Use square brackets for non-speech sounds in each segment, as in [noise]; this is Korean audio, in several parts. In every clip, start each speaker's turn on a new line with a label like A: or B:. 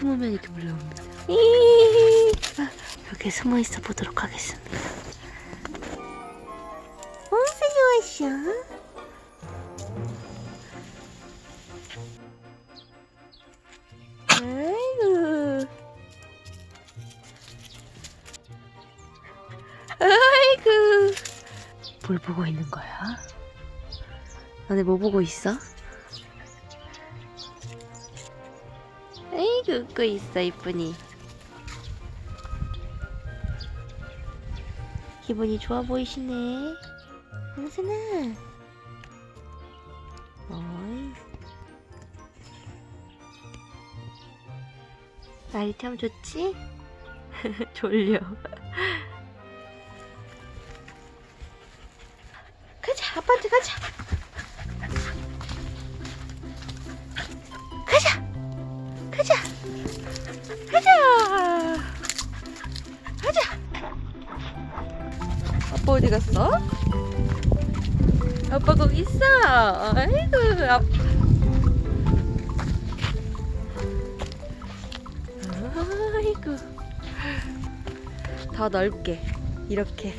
A: 숨으면 이렇게 물려옵니다. 이 여기 숨어 있어 보도록 하겠습니다. 어서 좋았어. 아이고. 아이고. 뭘 보고 있는 거야? 너네 뭐 보고 있어? 아이고 웃고 있어 이쁜이 기분이 좋아 보이시네. 황순아. 어이. 날이 참 좋지? [laughs] 졸려. 가자 아빠한테 가자 아빠 어디 갔어? 아빠 거기 있어. 아이고 아빠. 아이고. 더 넓게 이렇게.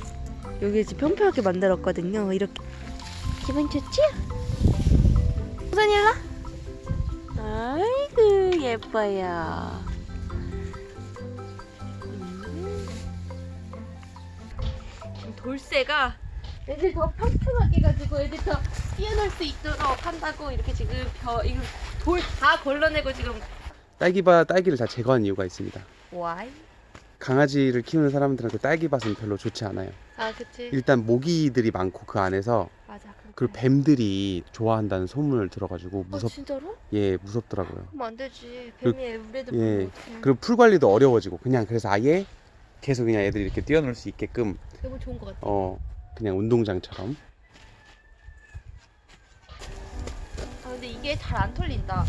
A: 여기 지금 평평하게 만들었거든요. 이렇게. 기분 좋지? 우선 일로 아이고 예뻐요. 돌쇠가 애들 더 평평하게 해가지고 애들 더 뛰어놀 수 있도록 한다고 이렇게 지금 벼 이거 돌 다 걸러내고 지금
B: 딸기밭 딸기를 다 제거한 이유가 있습니다.
A: 와이
B: 강아지를 키우는 사람들은 그 딸기밭은 별로 좋지 않아요.
A: 아 그치
B: 일단 모기들이 많고 그 안에서
A: 맞아 그렇구나.
B: 그리고 뱀들이 좋아한다는 소문을 들어가지고
A: 어
B: 무섭
A: 진짜로?
B: 예 무섭더라고요.
A: 그럼 안 되지
B: 그-
A: 뱀이 애들
B: 예. 그리고 풀 관리도 어려워지고 그냥 그래서 아예 계속 그냥 애들이 이렇게 뛰어놀 수 있게끔
A: 너무 좋은 것 같아
B: 어 그냥 운동장처럼
A: 아 근데 이게 잘 안 털린다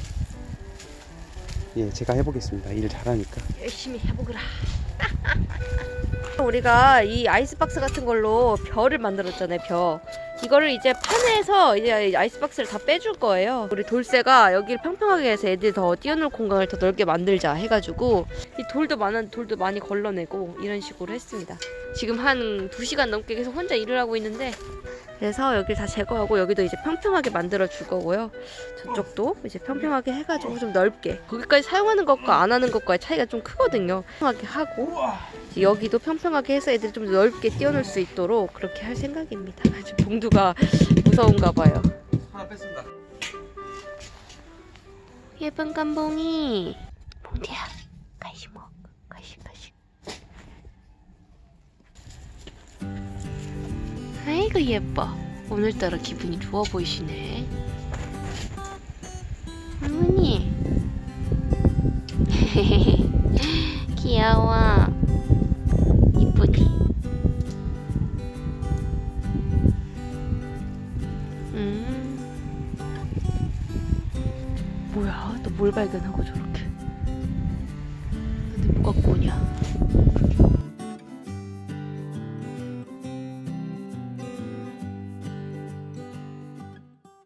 B: 예 제가 해보겠습니다. 일 잘하니까.
A: 열심히 해보거라. [laughs] 우리가 이 아이스박스 같은 걸로 벼를 만들었잖아요, 벼. 이거를 이제 판에서 이제 아이스박스를 다 빼줄 거예요. 우리 돌쇠가 여기를 평평하게 해서 애들이 더 뛰어놀 공간을 더 넓게 만들자 해가지고 이 돌도 많은 돌도 많이 걸러내고 이런 식으로 했습니다. 지금 한 2시간 넘게 계속 혼자 일을 하고 있는데 그래서 여기 다 제거하고 여기도 이제 평평하게 만들어 줄 거고요. 저쪽도 이제 평평하게 해가지고 좀 넓게 거기까지 사용하는 것과 안 하는 것과의 차이가 좀 크거든요. 평평하게 하고 여기도 평평하게 해서 애들이 좀 넓게 뛰어놀 수 있도록 그렇게 할 생각입니다. [laughs] 아주 봉두가 무서운가 봐요.
B: 하나 뺐습니다.
A: 예쁜 깜봉이 봉두야 간식 먹 간식 간 아이고 예뻐. 오늘따라 기분이 좋아 보이시네. 어머니. [laughs] 귀여워. 이쁘지? 음. 뭐야? 또 뭘 발견하고 저렇게